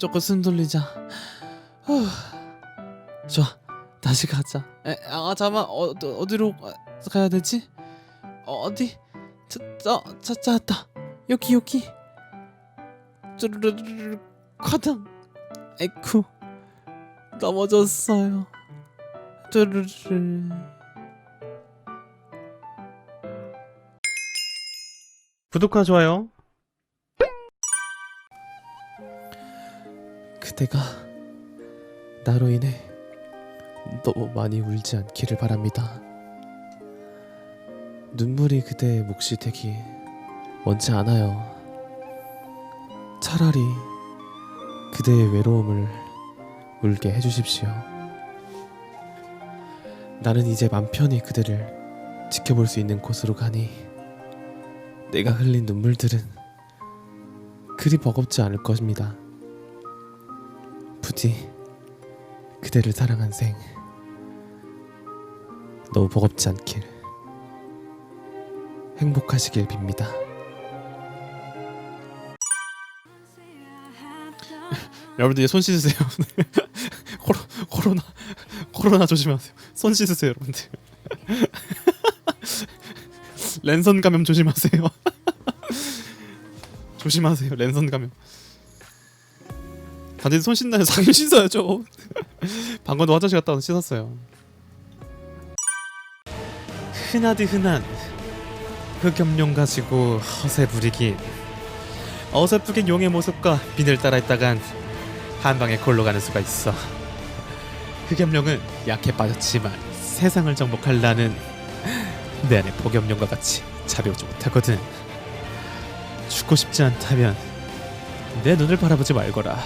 조금 숨 돌리자. 후. 좋아, 다시 가자. 에, 아 잠깐 어, 어디로 가야 되지? 어, 어디? 저, 저, 찾았다. 여기 여기. 쭈르르르 과당. 에쿠 넘어졌어요. 쭈르르. 구독과 좋아요. 그대가 나로 인해 너무 많이 울지 않기를 바랍니다. 눈물이 그대의 몫이 되기 원치 않아요. 차라리 그대의 외로움을 울게 해주십시오. 나는 이제 맘 편히 그대를 지켜볼 수 있는 곳으로 가니 내가 흘린 눈물들은 그리 버겁지 않을 것입니다. 부디 그대를 사랑한 생 너무 버겁지 않길 행복하시길 빕니다. 여러분들 이제 손 씻으세요. 코로, 코로나 코로나 조심하세요. 손 씻으세요, 여러분들. 랜선 감염 조심하세요. 조심하세요, 랜선 감염. 다들 손 씻나요? 당연히 씻어야죠. 방금도 화장실 갔다 와서 씻었어요. 흔하디 흔한 흑염룡 가지고 허세 부리긴 어설프게 용의 모습과 비늘 따라 있다간 한 방에 골로 가는 수가 있어. 흑염룡은 약해 빠졌지만 세상을 정복할 나는 내 안에 복염룡과 같이 자비오지 못하거든. 죽고 싶지 않다면 내 눈을 바라보지 말거라.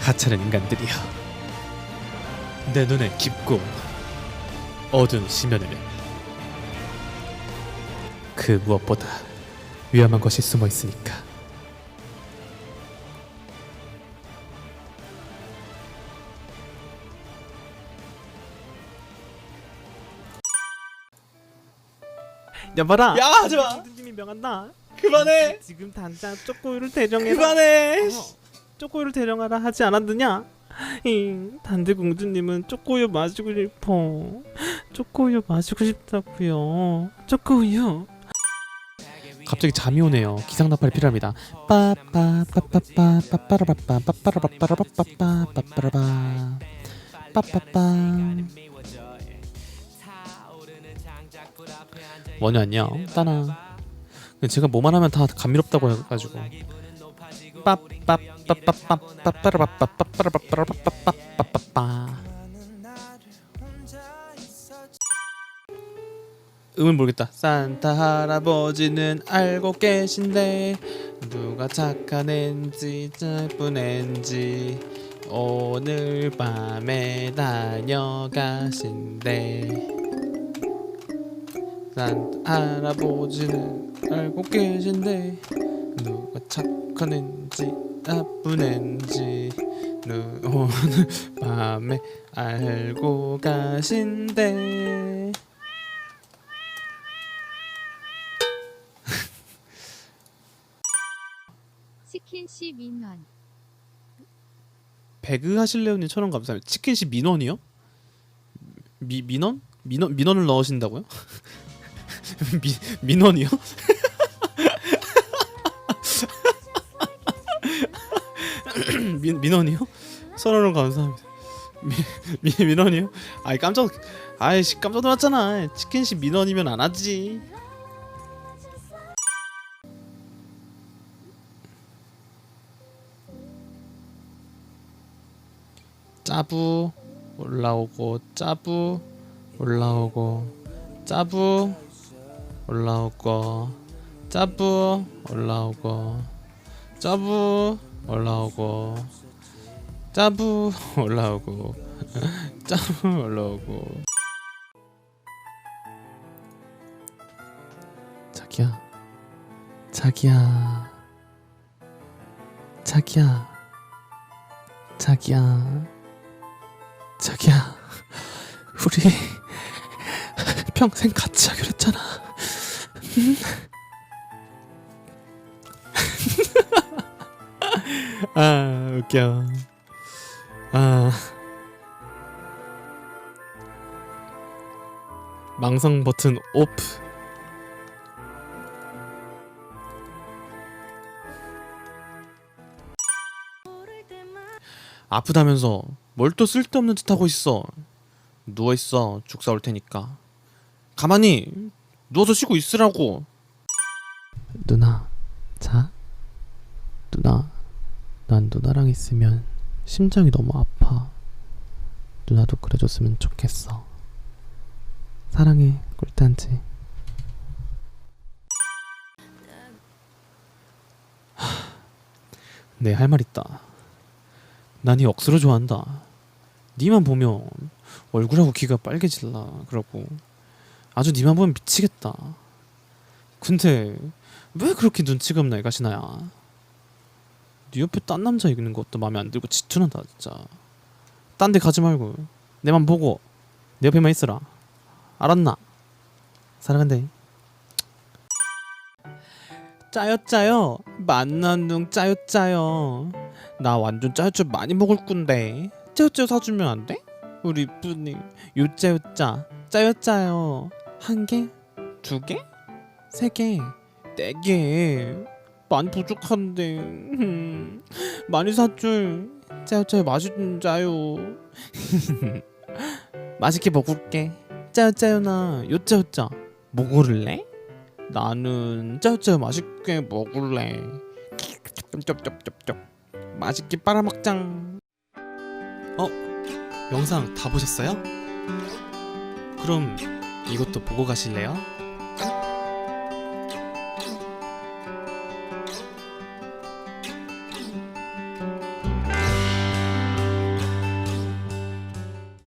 하찮은 인간들이여 내 눈에 깊고 어두운 심연에는 그 무엇보다 위험한 것이 숨어 있으니까 여봐라. 야 하지마 공주님이 명한다. 그만해 지금 당장 쪼꼬유를 대령해라. 그만해 어, 쪼꼬유를 대령하라 하지 않았느냐? 잉, 단대 공주님은 쪼꼬유 마시고 싶어. 쪼꼬유 마시고 싶다고요. 쪼꼬유. 갑자기 잠이 오네요. 기상 나팔이 필요합니다. 빠빠빠빠빠 빠빠라빠빠 빠빠라빠빠라빠빠 빠빠라빠 빠빠빠 뭐냐 안녕 따나 제가 뭐만 하면 다 감미롭다고 해가지고 음을 모르겠다. 산타 할아버지는 알고 계신데 누가 착한 앤지 나쁜 앤지 오늘 밤에 다녀가신대. 산타 할아버지는 알고 계신데 누가 착한 앤지 나쁜 앤지 누- 오늘 밤에 알고 가신대. 치킨씨 민원 배그 하실래요님 천원 감사합니다. 치킨시 민원이요? 미 민원? 민원 민원을 넣으신다고요? 미 민원이요? 민 민원이요? 천원 감사합니다. 미, 미 민원이요? 아이 깜짝 아이씨 깜짝 놀랐잖아. 치킨시 민원이면 안 하지. 짜부 올라오고 짜부 올라오고 짜부 올라오고 짜부 올라오고 짜부 올라오고 짜부 올라오고 짜부 올라오고. 자기야 자기야 자기야 자기야 자기야. 우리 평생 같이 하기로 했잖아. 응? 아 웃겨. 아. 망성 버튼 오프. 아프다면서 뭘 또 쓸데없는 짓 하고 있어. 누워 있어. 죽 사올 테니까. 가만히 누워서 쉬고 있으라고. 누나 자? 누나 난 누나랑 있으면 심장이 너무 아파. 누나도 그래줬으면 좋겠어. 사랑해 꿀단지. 네 할 말 있다. 난이 억수로 좋아한다. 니만 보면 얼굴하고 귀가 빨개질라 그러고 아주 니만 보면 미치겠다. 근데 왜 그렇게 눈치가 없나 이가시나야 네 옆에 딴 남자 있는 것도 마음에 안 들고 질투난다 진짜 딴 데 가지 말고 내만 보고 내 옆에만 있어라 알았나 사랑한대 짜요 짜요 만난 둥 짜요 짜요 나 완전 짜요 짜요 많이 먹을 건데 짜요 짜요 사주면 안 돼? 우리 이쁜이 요짜요 짜 짜요 짜요 한 개? 두 개? 세 개? 네 개? 많이 부족한데. 음, 많이 사줘 짜요짜요. 맛있는 짜요. 맛있게 먹을게. 짜요짜요 나. 요짜요짜. 뭐 고를래? 나는 짜요짜요. 맛있게 먹을래. 쩝쩝쩝쩝 맛있게 빨아먹장 어? 영상 다 보셨어요? 그럼 이것도 보고 가실래요?